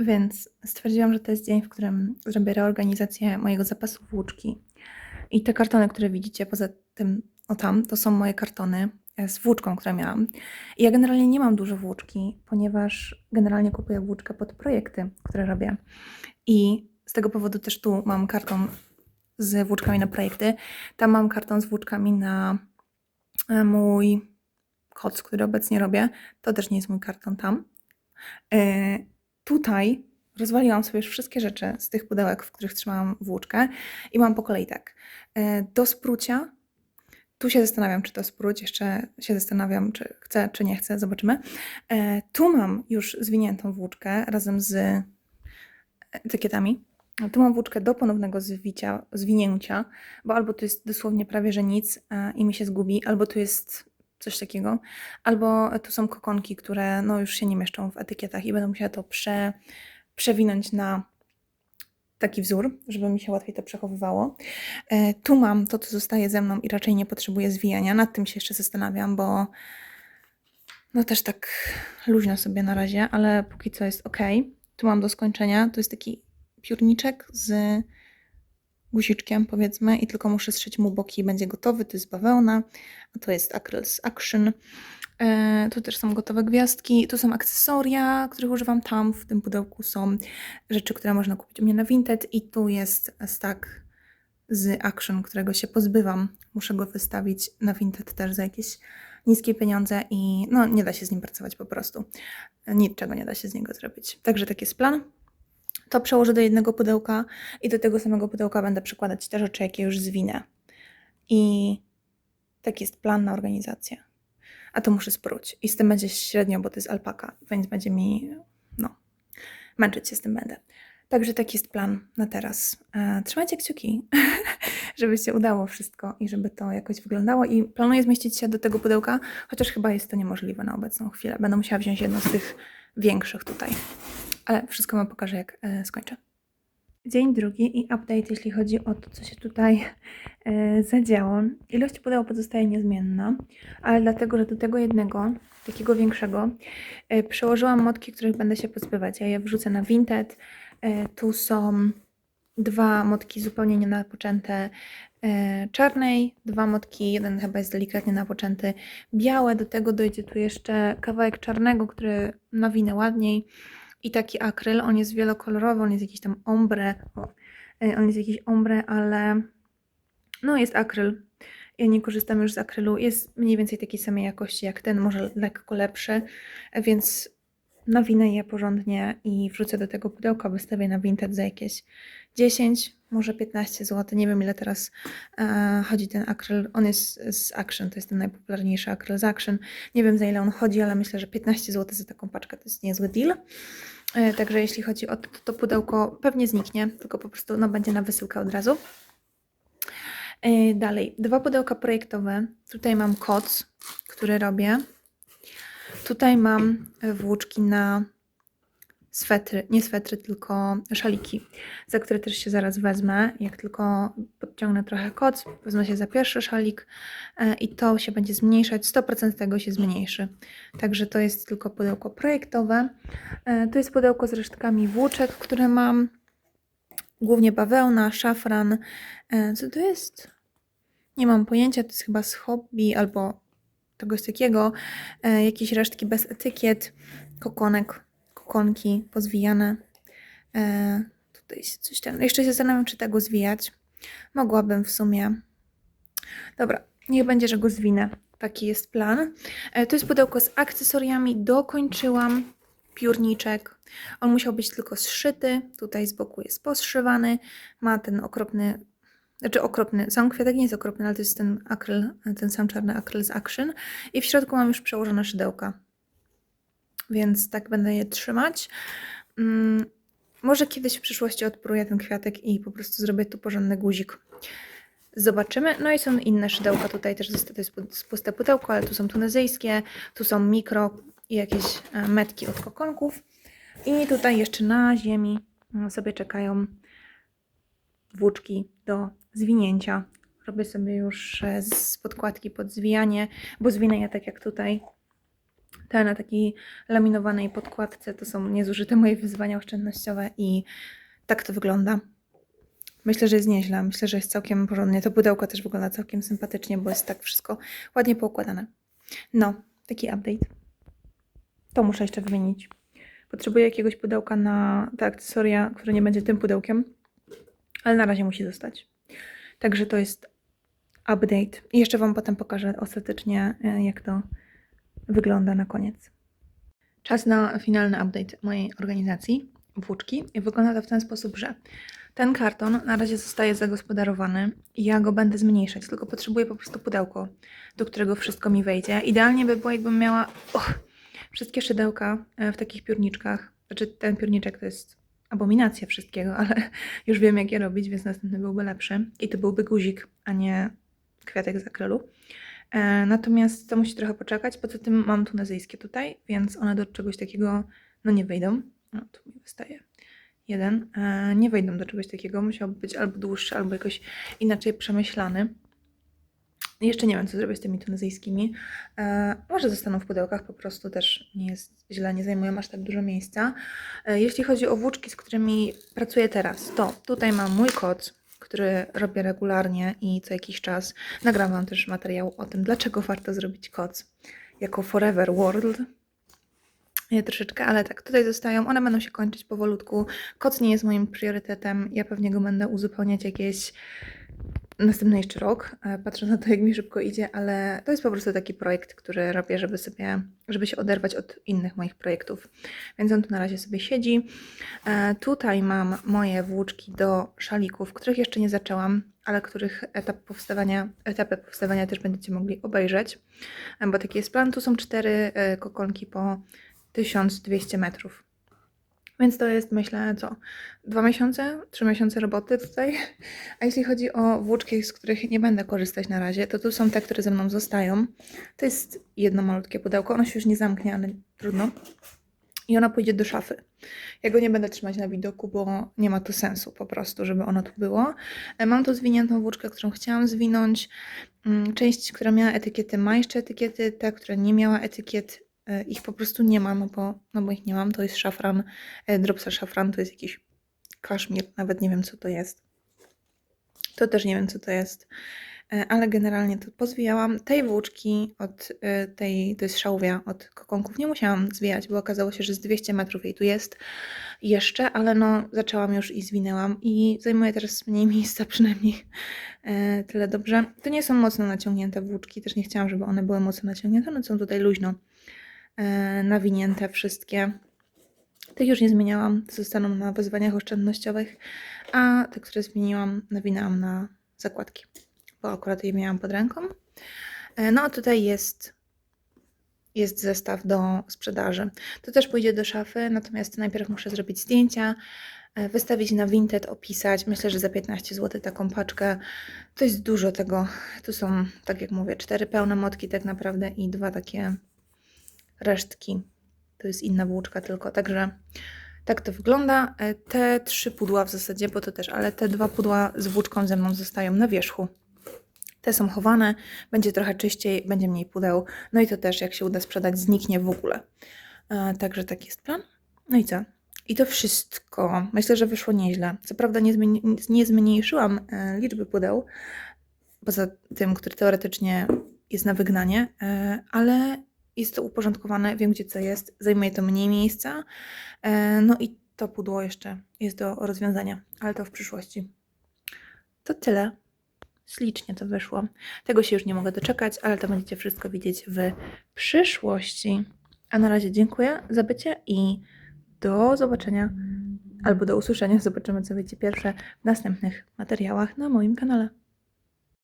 Więc stwierdziłam, że to jest dzień, w którym zrobię reorganizację mojego zapasu włóczki. I te kartony, które widzicie poza tym, o tam, to są moje kartony e, z włóczką, które miałam. I ja generalnie nie mam dużo włóczki, ponieważ generalnie kupuję włóczkę pod projekty, które robię. I z tego powodu też tu mam karton z włóczkami na projekty. Tam mam karton z włóczkami na e, mój koc, który obecnie robię. To też nie jest mój karton tam. E, tutaj rozwaliłam sobie już wszystkie rzeczy z tych pudełek, w których trzymałam włóczkę i mam po kolei tak. E, Do sprucia, tu się zastanawiam, czy to spróć, jeszcze się zastanawiam, czy chcę, czy nie chcę, zobaczymy. E, Tu mam już zwiniętą włóczkę razem z etykietami. Tu mam włóczkę do ponownego zwicia, zwinięcia, bo albo tu jest dosłownie prawie że nic e, i mi się zgubi, albo tu jest coś takiego, albo tu są kokonki, które no już się nie mieszczą w etykietach i będę musiała to prze, przewinąć na taki wzór, żeby mi się łatwiej to przechowywało. E, Tu mam to, co zostaje ze mną i raczej nie potrzebuję zwijania. Nad tym się jeszcze zastanawiam, bo no też tak luźno sobie na razie, ale póki co jest ok. Tu mam do skończenia. To jest taki piórniczek z guziczkiem, powiedzmy, i tylko muszę strzyć mu boki i będzie gotowy. To jest bawełna, a to jest akryl z Action. E, tu też są gotowe gwiazdki. Tu są akcesoria, których używam tam. W tym pudełku są rzeczy, które można kupić u mnie na Vinted. I tu jest stack z Action, którego się pozbywam. Muszę go wystawić na Vinted też za jakieś niskie pieniądze i no nie da się z nim pracować po prostu. Niczego nie da się z niego zrobić. Także taki jest plan. To przełożę do jednego pudełka i do tego samego pudełka będę przykładać te rzeczy, jakie już zwinę. I taki jest plan na organizację. A to muszę spróć. I z tym będzie średnio, bo to jest alpaka, więc będzie mi, no, męczyć się z tym będę. Także taki jest plan na teraz. E, Trzymajcie kciuki, żeby się udało wszystko i żeby to jakoś wyglądało. I planuję zmieścić się do tego pudełka, chociaż chyba jest to niemożliwe na obecną chwilę. Będę musiała wziąć jedno z tych większych tutaj. Ale wszystko Wam pokażę, jak e, skończę. Dzień drugi i update, jeśli chodzi o to, co się tutaj e, zadziało. Ilość pudeł pozostaje niezmienna, ale dlatego, że do tego jednego, takiego większego, e, przełożyłam motki, których będę się pozbywać. Ja je wrzucę na Vinted. E, tu są dwa motki zupełnie nienapoczęte e, czarnej, dwa motki, jeden chyba jest delikatnie napoczęty białe. Do tego dojdzie tu jeszcze kawałek czarnego, który nawinę ładniej. I taki akryl, on jest wielokolorowy, on jest jakiś tam ombre, e, on jest jakiś ombre, ale no jest akryl. Ja nie korzystam już z akrylu, jest mniej więcej takiej samej jakości jak ten, może lekko lepszy, więc nawinę je porządnie i wrzucę do tego pudełka, wystawię na Vinted za jakieś 10, może 15 zł. Nie wiem ile teraz e, chodzi ten akryl. On jest z Action, to jest ten najpopularniejszy akryl z Action. Nie wiem za ile on chodzi, ale myślę, że 15 zł za taką paczkę to jest niezły deal. E, Także jeśli chodzi o to, to pudełko pewnie zniknie, tylko po prostu no, będzie na wysyłkę od razu. E, Dalej, dwa pudełka projektowe. Tutaj mam koc, który robię. Tutaj mam włóczki na swetry, nie swetry, tylko szaliki, za które też się zaraz wezmę. Jak tylko podciągnę trochę koc, wezmę się za pierwszy szalik e, i to się będzie zmniejszać. 100% tego się zmniejszy. Także to jest tylko pudełko projektowe. E, To jest pudełko z resztkami włóczek, które mam. Głównie bawełna, szafran. E, Co to jest? Nie mam pojęcia, to jest chyba z hobby albo czegoś takiego. Jakieś resztki bez etykiet, kokonek, kokonki pozwijane. E, Tutaj coś tam. Jeszcze się zastanawiam, czy tego zwijać. Mogłabym w sumie. Dobra, niech będzie, że go zwinę. Taki jest plan. E, To jest pudełko z akcesoriami. Dokończyłam piórniczek. On musiał być tylko zszyty. Tutaj z boku jest poszywany. Ma ten okropny, znaczy okropny, sam kwiatek nie jest okropny, ale to jest ten akryl, ten sam czarny akryl z Action. I w środku mam już przełożone szydełka. Więc tak będę je trzymać. Mm, może kiedyś w przyszłości odpruję ten kwiatek i po prostu zrobię tu porządny guzik. Zobaczymy. No i są inne szydełka tutaj też. To jest pu- puste pudełko, ale tu są tunezyjskie, tu są mikro i jakieś e, metki od kokonków. I tutaj jeszcze na ziemi mm, sobie czekają włóczki do zwinięcia. Robię sobie już e, z podkładki pod zwijanie, bo zwinę je tak jak tutaj. Te na takiej laminowanej podkładce to są niezużyte moje wyzwania oszczędnościowe i tak to wygląda. Myślę, że jest nieźle. Myślę, że jest całkiem porządnie. To pudełko też wygląda całkiem sympatycznie, bo jest tak wszystko ładnie poukładane. No, taki update. To muszę jeszcze wymienić. Potrzebuję jakiegoś pudełka na te akcesoria, które nie będzie tym pudełkiem, ale na razie musi zostać. Także to jest update. I jeszcze Wam potem pokażę ostatecznie, e, jak to wygląda na koniec. Czas na finalny update mojej organizacji, włóczki. Wygląda to w ten sposób, że ten karton na razie zostaje zagospodarowany i ja go będę zmniejszać, tylko potrzebuję po prostu pudełko, do którego wszystko mi wejdzie. Idealnie by było, jakbym miała och, wszystkie szydełka e, w takich piórniczkach. Znaczy, ten piórniczek to jest abominacja wszystkiego, ale już wiem, jak je robić, więc następny byłby lepszy. I to byłby guzik, a nie kwiatek z akrylu. E, natomiast to musi trochę poczekać. Poza tym mam tunezyjskie tutaj, więc one do czegoś takiego no nie wejdą. No, tu mi wystaje jeden. E, nie wejdą do czegoś takiego. Musiałby być albo dłuższy, albo jakoś inaczej przemyślany. Jeszcze nie wiem, co zrobię z tymi tunezyjskimi. E, może zostaną w pudełkach, po prostu też nie jest źle, nie zajmują aż tak dużo miejsca. E, jeśli chodzi o włóczki, z którymi pracuję teraz, to tutaj mam mój koc, który robię regularnie i co jakiś czas nagrałam też materiał o tym, dlaczego warto zrobić koc jako Forever World. Troszeczkę, ale tak, tutaj zostają. One będą się kończyć powolutku. Koc nie jest moim priorytetem. Ja pewnie go będę uzupełniać jakieś następny jeszcze rok, e, patrząc na to, jak mi szybko idzie, ale to jest po prostu taki projekt, który robię, żeby sobie, żeby się oderwać od innych moich projektów. Więc on tu na razie sobie siedzi. E, tutaj mam moje włóczki do szalików, których jeszcze nie zaczęłam, ale których etap powstawania, etapy powstawania też będziecie mogli obejrzeć, e, bo taki jest plan. Tu są cztery kokonki po 1200 metrów. Więc to jest, myślę, co? Dwa miesiące, trzy miesiące roboty tutaj. A jeśli chodzi o włóczki, z których nie będę korzystać na razie, to tu są te, które ze mną zostają. To jest jedno malutkie pudełko. Ono się już nie zamknie, ale trudno. I ono pójdzie do szafy. Ja go nie będę trzymać na widoku, bo nie ma to sensu po prostu, żeby ono tu było. E, Mam tu zwiniętą włóczkę, którą chciałam zwinąć. Mm, Część, która miała etykiety, ma jeszcze etykiety. Ta, która nie miała etykiet, ich po prostu nie ma, no bo, no bo ich nie mam. To jest szafran, e, dropsa szafran, to jest jakiś kaszmir, nawet nie wiem co to jest. To też nie wiem co to jest, e, ale generalnie to pozwijałam. Tej włóczki od tej, to jest szałwia od kokonków, nie musiałam zwijać, bo okazało się, że z 200 metrów jej tu jest jeszcze, ale no zaczęłam już i zwinęłam i zajmuje teraz mniej miejsca przynajmniej tyle dobrze. To nie są mocno naciągnięte włóczki, też nie chciałam, żeby one były mocno naciągnięte, one są tutaj luźno E, nawinięte wszystkie. Tych już nie zmieniałam, zostaną na wyzwaniach oszczędnościowych, a te, które zmieniłam, nawinęłam na zakładki, bo akurat je miałam pod ręką. E, no a tutaj jest, jest zestaw do sprzedaży. To też pójdzie do szafy, natomiast najpierw muszę zrobić zdjęcia, e, wystawić na Vinted, opisać. Myślę, że za 15 zł taką paczkę. To jest dużo tego. Tu są, tak jak mówię, cztery pełne motki tak naprawdę i dwa takie resztki. To jest inna włóczka tylko, także tak to wygląda. E, te trzy pudła w zasadzie, bo to też, ale te dwa pudła z włóczką ze mną zostają na wierzchu. Te są chowane, będzie trochę czyściej, będzie mniej pudeł. No i to też, jak się uda sprzedać, zniknie w ogóle. E, także taki jest plan. No i co? I to wszystko. Myślę, że wyszło nieźle. Co prawda nie, zmieni nie zmniejszyłam e, liczby pudeł, poza tym, który teoretycznie jest na wygnanie, ale jest to uporządkowane, wiem gdzie co jest, zajmuje to mniej miejsca. E, no i to pudło jeszcze jest do rozwiązania, ale to w przyszłości. To tyle. Ślicznie to wyszło. Tego się już nie mogę doczekać, ale to będziecie wszystko widzieć w przyszłości. A na razie dziękuję za bycie i do zobaczenia albo do usłyszenia. Zobaczymy, co wiecie pierwsze w następnych materiałach na moim kanale.